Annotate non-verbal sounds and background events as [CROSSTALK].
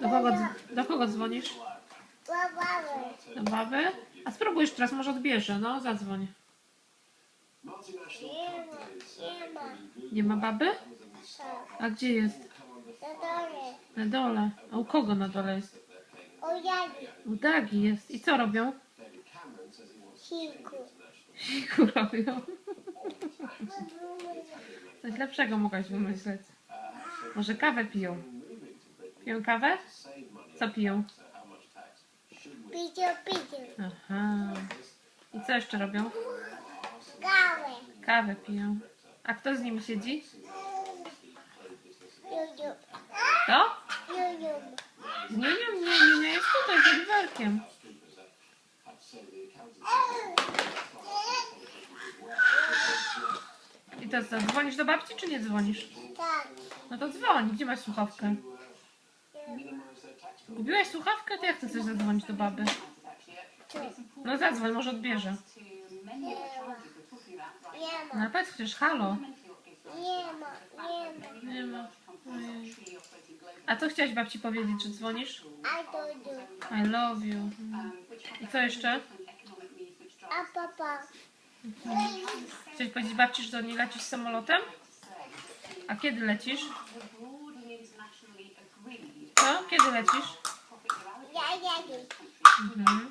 Do kogo, do kogo dzwonisz? Do baby? A spróbuj jeszcze raz, może odbierze. No, zadzwoń. Nie ma. Baby? A gdzie jest? Na dole. Na dole. A u kogo na dole jest? U Dagi jest. I co robią? Siku. Siku robią. [LAUGHS] Coś lepszego mogłaś wymyśleć. Może kawę piją. Piją kawę? Co piją? Picio, picio. Aha. I co jeszcze robią? Gałę. Kawę piją. A kto z nimi siedzi? Juju. To? Juju. Z Niunią? Nie, Niunia jest tutaj, z Oliwerkiem. I to co, dzwonisz do babci, czy nie dzwonisz? Tak. No to dzwoń. Gdzie masz słuchawkę? Kupiłaś słuchawkę? To jak ty chcesz zadzwonić do baby? No zadzwoń, może odbierze. Nie ma. Nie No ma. powiedz chociaż halo. Nie ma. Nie ma. Nie ma. Ojej. A co chciałaś babci powiedzieć, że dzwonisz? To du. I love you. Mm. I co jeszcze? A papa. Chciałaś powiedzieć babci, że do niej lecisz samolotem? A kiedy lecisz? Co? Kiedy lecisz? Ja jagi. Mhm.